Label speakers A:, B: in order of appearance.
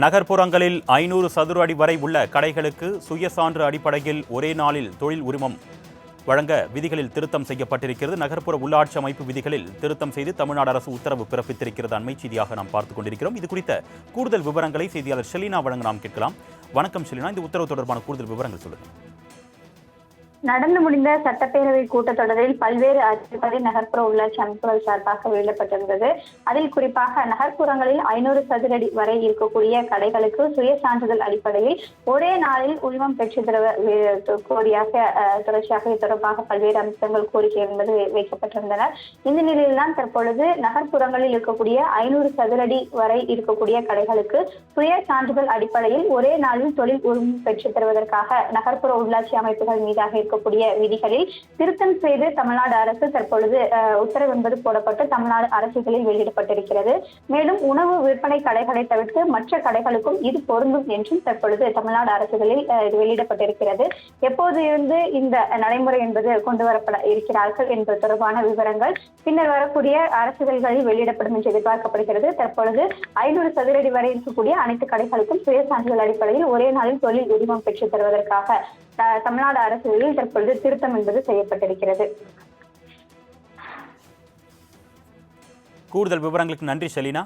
A: நகர்ப்புறங்களில் ஐநூறு சதுர அடி வரை உள்ள கடைகளுக்கு சுயசான்று அடிப்படையில் ஒரே நாளில் தொழில் உரிமம் வழங்க விதிகளில் திருத்தம் செய்யப்பட்டிருக்கிறது. நகர்ப்புற உள்ளாட்சி அமைப்பு விதிகளில் திருத்தம் செய்து தமிழ்நாடு அரசு உத்தரவு பிறப்பித்திருக்கிறது. அண்மை செய்தியாக நாம் பார்த்துக் கொண்டிருக்கிறோம். இது குறித்த கூடுதல் விவரங்களை செய்தியாளர் ஷெலினா வழங்க நாம் கேட்கலாம். வணக்கம் ஷெலினா இந்த உத்தரவு தொடர்பான கூடுதல் விவரங்கள் சொல்லுங்கள்.
B: நடந்து முடிந்த சட்டப்பேரவை கூட்டத்தொடரில் பல்வேறு அறிவிப்புகளை நகர்ப்புற உள்ளாட்சி அமைப்புகள் சார்பாக வெளியிடப்பட்டிருந்தது அதில் குறிப்பாக நகர்ப்புறங்களில் ஐநூறு சதுரடி வரை இருக்கக்கூடிய கடைகளுக்கு சுய சான்றிதழ் அடிப்படையில் ஒரே நாளில் உரிமம் பெற்று கோரியாக தொடர்ச்சியாக இது தொடர்பாக பல்வேறு அம்சங்கள் கோரிக்கை என்பது வைக்கப்பட்டிருந்தன. இந்த நிலையில்தான் தற்பொழுது நகர்ப்புறங்களில் இருக்கக்கூடிய ஐநூறு சதுரடி வரை இருக்கக்கூடிய கடைகளுக்கு சுய சான்றிதழ் அடிப்படையில் ஒரே நாளில் தொழில் உரிமம் பெற்று தருவதற்காக நகர்ப்புற உள்ளாட்சி அமைப்புகள் மீதாக இருக்கக்கூடிய விதிகளில் திருத்தம் செய்து தமிழ்நாடு அரசு தற்பொழுது உத்தரவு என்பது போடப்பட்டு தமிழ்நாடு அரசுகளில் வெளியிடப்பட்டிருக்கிறது. மேலும் உணவு விற்பனை கடைகளை தவிர்த்து மற்ற கடைகளுக்கும் இது பொருந்தும் என்றும் தற்பொழுது தமிழ்நாடு அரசுகளில் இது வெளியிடப்பட்டிருக்கிறது. எப்போது இருந்து இந்த நடைமுறை என்பது கொண்டு வரப்பட இருக்கிறார்கள் என்பது தொடர்பான விவரங்கள் பின்னர் வரக்கூடிய அரசுகளில் வெளியிடப்படும் என்று எதிர்பார்க்கப்படுகிறது. தற்பொழுது ஐநூறு சதுரடி வரை இருக்கக்கூடிய அனைத்து கடைகளுக்கும் சுய சான்றிதழ் அடிப்படையில் ஒரே நாளில் தொழில் உரிமம் பெற்றுத் தருவதற்காக தமிழ்நாடு அரசுகளில் தற்பொழுது திருத்தம் என்பது செய்யப்பட்டிருக்கிறது.
A: கூடுதல் விவரங்களுக்கு நன்றி செலினா